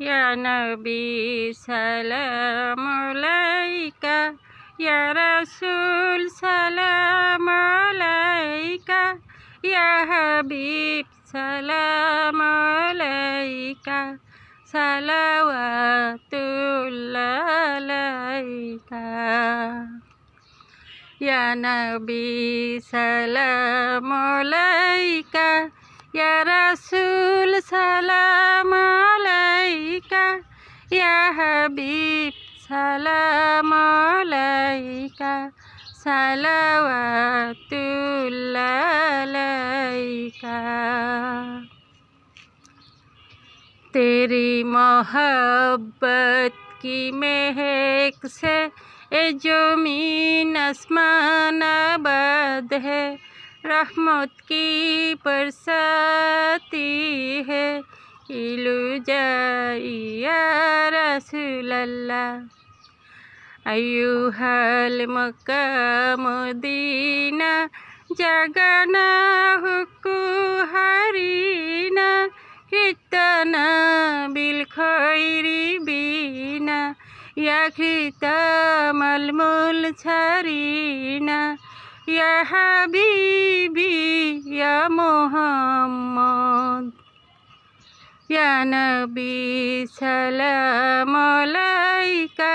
Ya Nabi salam ya ya alaika ya, ya Rasul salam alaika Ya Habib salam alaika Salawatul alaika. Ya Nabi salam alaika Ya Rasul salam सलाम अलैका तेरी मोहब्बत की महक से ए जो mean आसमान आबाद है, रहमत की बरसाती है इलू जाइया रसूल अल्लाह আয়ুহাল মকামদিনা জাগানা হুকু হারিনা কীর্তনা বিল খৈরি বিনা ইয়া খ্রিতামাল মূল ছাড়িনা ইয়া হাবিবি, ইয়া মোহাম্মদ, ইয়া নবী সালাম আলাইকা।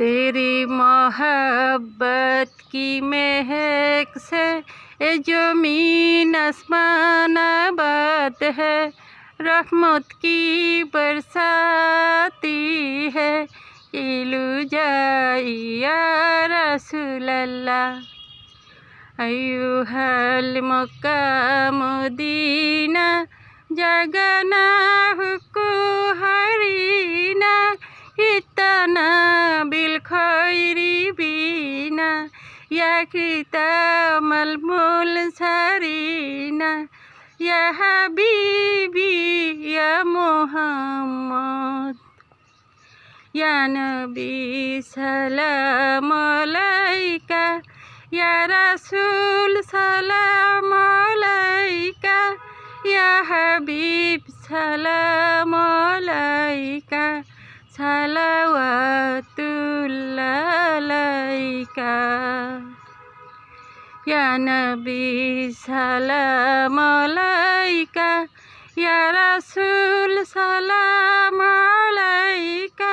तेरी मोहब्बत की महक से ए ज़मीन आसमान आबाद है, रहमत की बरसाती है इलू जाइया रसूल अल्लाह अयुहल मक्का मदीना जगना हुकु हरीना हितना बिल يا ختام المنصرين يا حبيبي يا محمد يا نبي سلام عليك يا رسول سلام عليك يا حبيب سلام عليك সালাওয়াতুল্লালাইকা। ইয়া নবী সালাম আলাইকা ইয়া রাসূল সালাম আলাইকা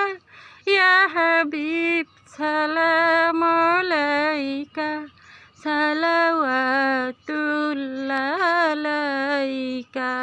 ইয়া হাবিব সালাম আলাইকা সালাওয়াতুল্লালাইকা।